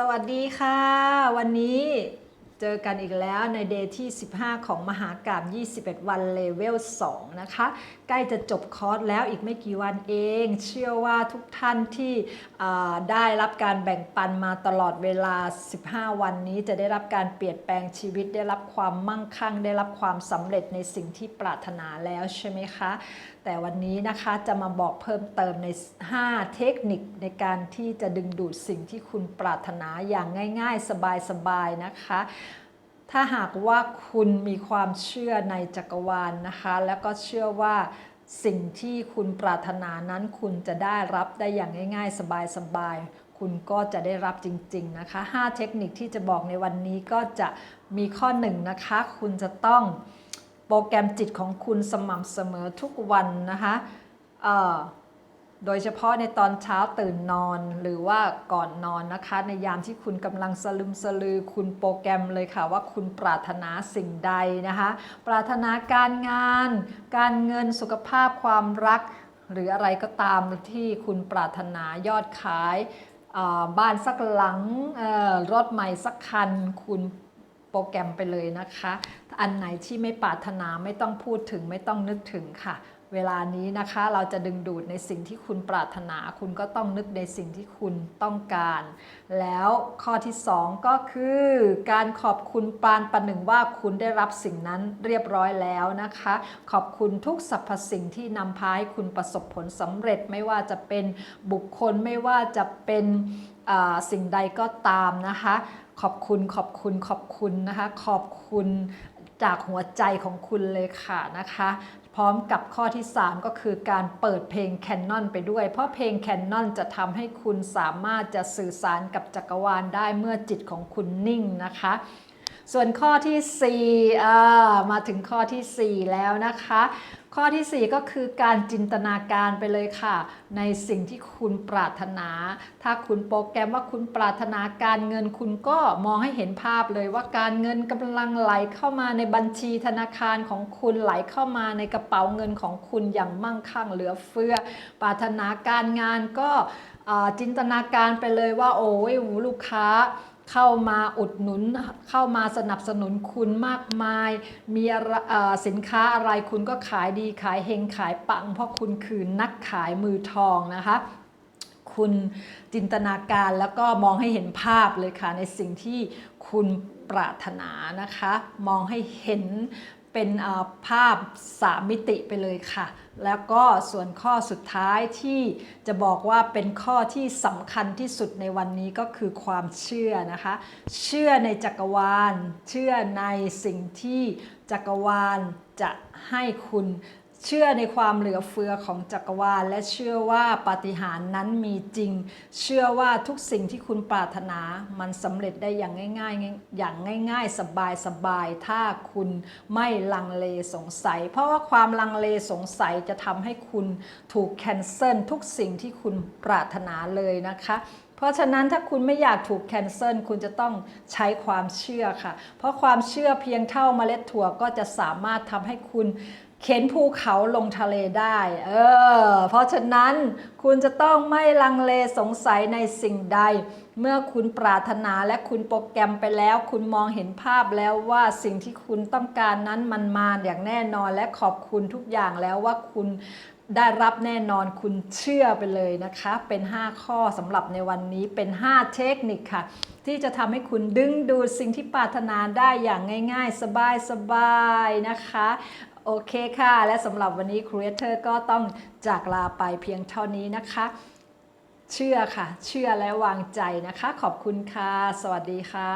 สวัสดีค่ะ วันนี้ เจอกันอีกแล้วในเดย์ที่ 15 ของมหากราบ21 วันเลเวล 2 นะคะ ใกล้จะจบคอร์สแล้วอีกไม่กี่วันเอง เชื่อว่าทุกท่านที่ได้รับการแบ่งปันมาตลอดเวลา 15 วันนี้จะได้รับการเปลี่ยนแปลงชีวิต ได้รับความมั่งคั่ง ได้รับความสำเร็จในสิ่งที่ปรารถนาแล้วใช่ไหมคะ แต่วันนี้นะคะจะมาบอกเพิ่มเติมใน 5 เทคนิคในการที่จะดึงดูดสิ่งที่คุณปรารถนาอย่างง่าย ๆ สบายๆนะคะ ถ้าหากว่าคุณมีความเชื่อในจักรวาลนะคะ แล้วก็เชื่อว่าสิ่งที่คุณปรารถนานั้นคุณจะได้รับได้อย่างง่าย ๆ สบายๆ คุณก็จะได้รับจริง ๆ นะคะ 5 เทคนิคที่จะบอกในวันนี้ก็จะมีข้อหนึ่งนะคะ คุณจะต้องโปรแกรมจิตของคุณสม่ำเสมอทุกวันนะคะ โดยเฉพาะในตอนเช้าตื่นนอนหรือว่าก่อนนอนนะคะ ในยามที่คุณกำลังสลึมสลือ คุณโปรแกรมเลยค่ะ ว่าคุณปรารถนาสิ่งใดนะคะ ปรารถนาการงาน การเงินสุขภาพความรัก หรืออะไรก็ตามที่คุณปรารถนายอดขายบ้านสักหลังรถใหม่สักคัน คุณ โปรแกรมไปเลยนะคะ อันไหนที่ไม่ปรารถนาไม่ต้องพูดถึงไม่ต้องนึกถึงค่ะ เวลานี้นะคะเราจะดึงดูดในสิ่งที่คุณปรารถนา คุณก็ต้องนึกในสิ่งที่คุณต้องการ แล้วข้อที่ 2 ก็คือ การขอบคุณปานประหนึ่งว่าคุณได้รับสิ่งนั้นเรียบร้อยแล้วนะคะ ขอบคุณทุกสรรพสิ่งที่นำพาให้คุณประสบผลสำเร็จไม่ว่าจะเป็นบุคคลไม่ว่าจะเป็น สิ่งใดก็ตามนะคะ ขอบคุณขอบคุณขอบคุณนะคะ ขอบคุณจากหัวใจของคุณเลยค่ะนะคะ พร้อมกับข้อที่ 3 ก็คือการเปิดเพลงแคนนอนไปด้วย เพราะเพลงแคนนอนจะทำให้คุณสามารถจะสื่อสารกับจักรวาลได้เมื่อจิตของคุณนิ่งนะคะ ส่วนข้อที่4อ่มาถึงข้อทีสี่ 4 แล้วนะคะ ข้อทีสี่ 4 ก็คือการจินตนาการไปเลยค่ะ ในสิ่งที่คุณปรารถนา ถ้าคุณโปรแกรมว่าคุณปรารถนาการเงินคุณก็มองให้เห็นภาพเลยว่าการเงินกำลังไหลเข้ามาในบัญชีธนาคารของคุณไหลเข้ามาในกระเป๋าเงินของคุณอย่างมั่งคั่งเหลือเฟือ ปรารถนาการงานก็จินตนาการไปเลยว่าโอ้ยลูกค้า เข้ามาอุดหนุนเข้ามาสนับสนุนคุณมากมาย มีอะไรเอ่อสินค้าอะไรคุณก็ขายดีขายเฮงขายปัง เพราะคุณคือนักขายมือทองนะคะคุณจินตนาการแล้วก็มองให้เห็นภาพเลยค่ะในสิ่งที่คุณปรารถนานะคะ มองให้เห็น เป็นภาพสามมิติไปเลยค่ะ แล้วก็ส่วนข้อสุดท้ายที่จะบอกว่าเป็นข้อที่สำคัญที่สุดในวันนี้ก็คือความเชื่อนะคะ เชื่อในจักรวาล เชื่อในสิ่งที่จักรวาลจะให้คุณ เชื่อในความเหลือเฟือของจักรวาล และเชื่อว่าปาฏิหาริย์นั้นมีจริง เชื่อว่าทุกสิ่งที่คุณปรารถนามันสำเร็จได้อย่างง่ายๆ อย่างง่าย ๆ สบายๆถ้าคุณไม่ลังเลสงสัย เพราะว่าความลังเลสงสัยจะทำให้คุณถูกแคนเซิลทุกสิ่งที่คุณปรารถนาเลยนะคะเพราะฉะนั้นถ้าคุณไม่อยากถูกแคนเซิลคุณจะต้องใช้ความเชื่อค่ะ เพราะความเชื่อเพียงเท่าเมล็ดถั่วก็จะสามารถทำให้คุณ เข็นภูเขาลงทะเลได้ เออ เพราะฉะนั้นคุณจะต้องไม่ลังเลสงสัยในสิ่งใด เมื่อคุณปรารถนาและคุณโปรแกรมไปแล้ว คุณมองเห็นภาพแล้วว่าสิ่งที่คุณต้องการนั้นมันมาอย่างแน่นอนและขอบคุณทุกอย่างแล้วว่าคุณได้รับแน่นอนคุณเชื่อไปเลยนะคะ เป็น 5 ข้อสำหรับในวันนี้เป็น 5 เทคนิคค่ะ ที่จะทำให้คุณดึงดูดสิ่งที่ปรารถนาได้อย่างง่าย ๆ สบายๆนะคะ โอเคค่ะ และสำหรับวันนี้ครูเอเตอร์ก็ต้องจากลาไปเพียงเท่านี้นะคะ เชื่อค่ะ เชื่อและวางใจนะคะ ขอบคุณค่ะ สวัสดีค่ะ